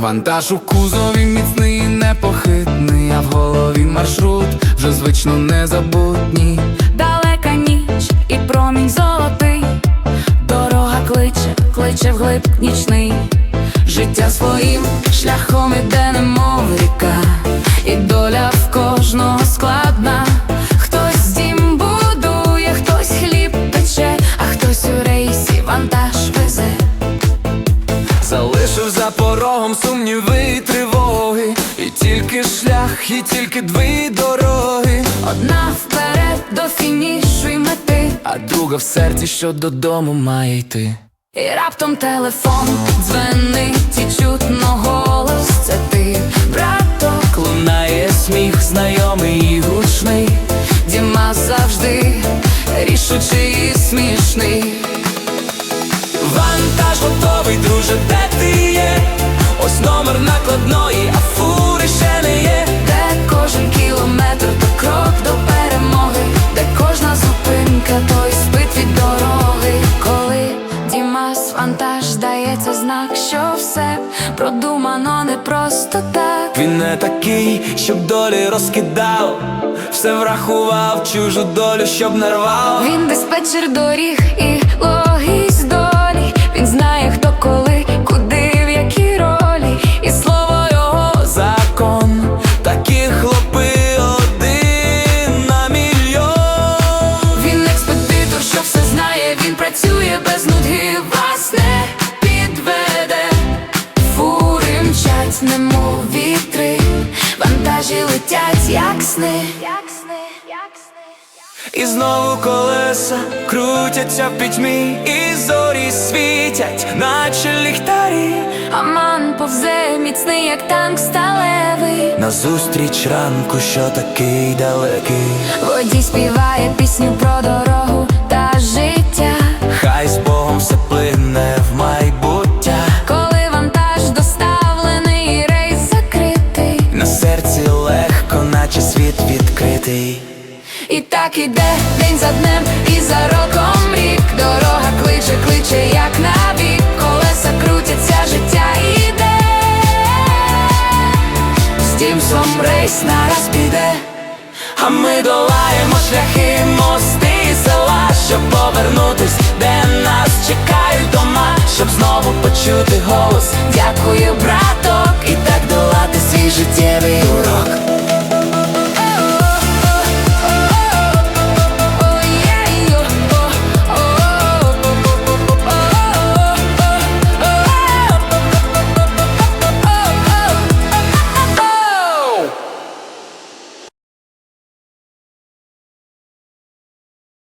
Вантаж у кузові міцний непохитний, а в голові маршрут вже звично незабутній. Далека ніч і промінь золотий, дорога кличе, кличе вглиб нічний. Життя своїм шляхом іде, немов ріка, сумніви і тривоги, і тільки шлях, і тільки дві дороги, Одна вперед до фінішу й мети. а друга в серці, що додому має йти. І раптом телефон дзвенить і чутно голос Це ти, браток, Лунає сміх, знайомий і гучний. Діма завжди рішучий і смішний. Продумано не просто так. Він не такий, щоб долі розкидав, все врахував, чужу долю, щоб не рвав. Він диспетчер доріг і логість вітри, вантажі летять, як сни. І знову колеса крутяться в пітьмі, і зорі світять, наче ліхтарі. Аман повзе міцний, як танк сталевий. Назустріч ранку, що такий далекий. Водій співає пісню про дорогу відкритий. І так іде день за днем, і за роком рік. Дорога кличе, кличе, як на бік. Колеса крутяться, життя іде. З Дімсом рейс нараз піде. А ми долаємо шляхи, мости і села, щоб повернутись, де нас чекають дома, щоб знову почути голос. Дякую, браток, І